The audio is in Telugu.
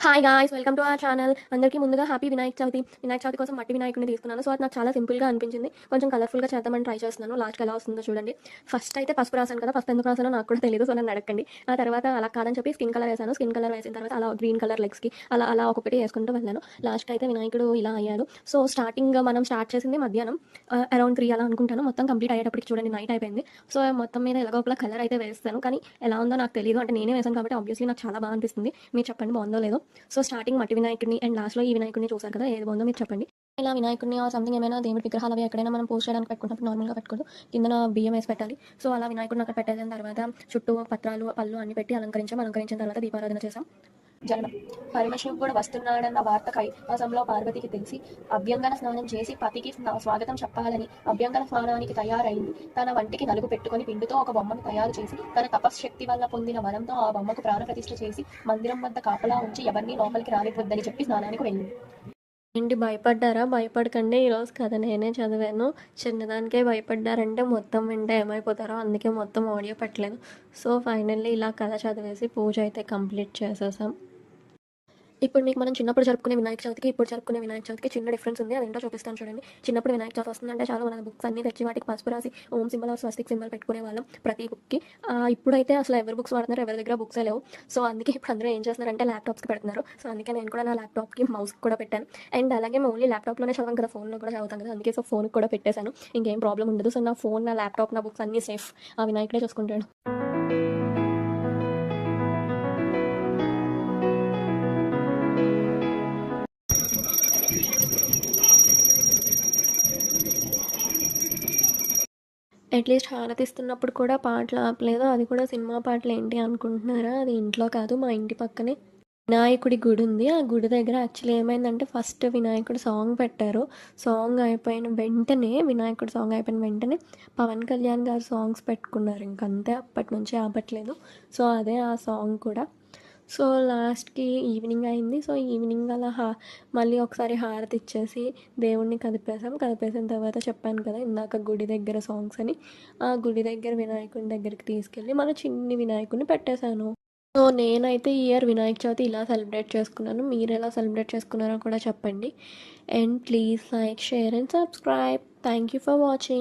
Hi guys welcome to our channel అందరికీ ముందుగా హ్యాపీ వినాయక చవితి వినాయక చవితి కోసం మట్టి వినాయకుడిని తీసుకున్నాను. సో అది నాకు చాలా సింపుల్గా అనిపించింది. కొంచెం కలర్ఫుల్గా చేద్దామని ట్రై చేస్తున్నాను. లాస్ట్కి ఎలా వస్తుందో చూడండి. ఫస్ట్ అయితే పసుపు రాసాను కదా. ఫస్ట్ ఎందుకు రాసానో నాకు కూడా తెలియదు సో నన్ను అడగండి. ఆ తర్వాత అలా కాదని చెప్పి స్కిన్ కలర్ వేసాను స్కిన్ కలర్ వేసిన తర్వాత అలా గ్రీన్ కలర్ లెగ్స్కి అలా అలా ఒకటి వేసుకుంటూ వెళ్ళాను. లాస్ట్ అయితే వినాయకుడు ఇలా అయ్యాడు. సో స్టార్టింగ్ మనం స్టార్ట్ చేసింది మధ్యాహ్నం. అరౌండ్ త్రీ అలా అనుకుంటాను. మొత్తం కంప్లీట్ అయ్యేటప్పటికి చూడండి నైట్ అయిపోయింది. సో మొత్తం మీద ఎలాగో ఒకలా కలర్ అయితే వేస్తాను. కానీ ఎలా ఉందో నాకు తెలియదు అంటే నేనే వేసాను కాబట్టి ఆబ్వియస్లీ నాకు చాలా బాగా అనిపిస్తుంది. మీరు చెప్పండి బాగుందో లేదో. సో స్టార్టింగ్ మట్టి వినాయకుడిని అండ్ లాస్ట్లో ఈ వినాయకుడిని చూసారు కదా ఏది బాగుందో మీరు చెప్పండి. ఇలా వినాయకుడిని ఆ సంథింగ్ ఏమైనా దేవుడి విగ్రహాలు అవి ఎక్కడైనా మనం పోస్ట్ చేయడానికి పెట్టుకున్నప్పుడు నార్మల్గా పెట్టుకోదు. కింద బియ్యం వేసి పెట్టాలి. సో అలా వినాయకుడిని అక్కడ పెట్టేసిన తర్వాత చుట్టూ పత్రాలు పళ్ళు అన్ని పెట్టి అలంకరించాం. అలంకరించిన తర్వాత దీపారాధన చేసాం జనం పరమశివుడు కూడా వస్తున్నాడన్న వార్త కైలాసంలో పార్వతికి తెలిసి అభ్యంగన స్నానం చేసి పతికి స్వాగతం చెప్పాలని అభ్యంగన స్నానానికి తయారైంది. తన వంటికి నలుగు పెట్టుకుని పిండితో ఒక బొమ్మను తయారు చేసి తన తపశ్శక్తి వల్ల పొందిన వరంతో ఆ బొమ్మకు ప్రాణప్రతిష్ఠ చేసి మందిరం వద్ద కాపలా ఉంచి ఎవరిని లోపలికి రానివ్వద్దని చెప్పి స్నానానికి వెళ్ళింది. ఏంటి భయపడ్డారా? భయపడకండి. ఈరోజు కథ నేనే చదివాను. చిన్నదానికే భయపడ్డారంటే మొత్తం వింటే ఏమైపోతారో అందుకే మొత్తం ఆడియో పెట్టలేదు. సో ఫైనల్లీ ఇలా కథ చదివేసి పూజ అయితే కంప్లీట్ చేసేసాం. ఇప్పుడు మీకు మనం చిన్నప్పుడు జరుపుకునే వినాయక చవితికి ఇప్పుడు జరుపుకునే వినాయక చవితికి చిన్న డిఫరెన్స్ ఉంది. అదేంటో చూపిస్తాను చూడండి. చిన్నప్పుడు వినాయక చవితి వస్తుందంటే చాలా మన బుక్స్ అన్ని తెచ్చి వాటికి పసుపు రాసి ఓం సింబల్ స్వస్తిక్ సింబల్ పెట్టుకునే వాళ్ళం ప్రతి బుక్కి ఇప్పుడైతే అసలు ఎవరు బుక్స్ వాడుతున్నారు ఎవరి దగ్గర బుక్స్ లేవు. సో అందుకే ఇప్పుడు అందరూ ఏం చేస్తున్నారంటే ల్యాప్టాప్స్కి పెడుతున్నారు. సో అందుకే నేను కూడా నా ల్యాప్టాప్కి మౌస్ కూడా పెట్టాను. అండ్ అలాగే ఓన్లీ ల్యాప్టాప్లోనే చదవం కదా ఫోన్లో కూడా చదువుతాం కదా. అందుకే సో ఫోన్కి కూడా పెట్టేశాను. ఇంకేం ప్రాబ్లం ఉండదు. సో నా ఫోన్ నా ల్యాప్టాప్ నా బుక్స్ అన్ని సేఫ్ ఆ వినాయకుడే చూసుకుంటాడు. అట్లీస్ట్ హారతి కూడా పాటలు ఆపలేదు? అది కూడా సినిమా పాటలు ఏంటి అనుకుంటున్నారా? అది ఇంట్లో కాదు మా ఇంటి పక్కనే వినాయకుడి గుడి ఉంది. ఆ గుడి దగ్గర యాక్చువల్లీ ఏమైందంటే ఫస్ట్ వినాయకుడు సాంగ్ పెట్టారు. సాంగ్ అయిపోయిన వెంటనే వినాయకుడు సాంగ్ అయిపోయిన వెంటనే పవన్ కళ్యాణ్ గారు సాంగ్స్ పెట్టుకున్నారు. ఇంకంతే అప్పటి నుంచి ఆపట్లేదు. సో అదే ఆ సాంగ్ కూడా. సో లాస్ట్కి ఈవినింగ్ అయింది. సో ఈవినింగ్ అలా హా మళ్ళీ ఒకసారి హారతి ఇచ్చేసి దేవుణ్ణి కదిపేసాం కదిపేసిన తర్వాత చెప్పాను కదా ఇందాక గుడి దగ్గర సాంగ్స్ అని. ఆ గుడి దగ్గర వినాయకుని దగ్గరికి తీసుకెళ్ళి మన చిన్ని వినాయకుని పెట్టేశాను. సో నేనైతే ఈ ఇయర్ వినాయక చవితి ఇలా సెలబ్రేట్ చేసుకున్నాను. మీరు ఎలా సెలబ్రేట్ చేసుకున్నారో కూడా చెప్పండి. And please like share and subscribe thank you for watching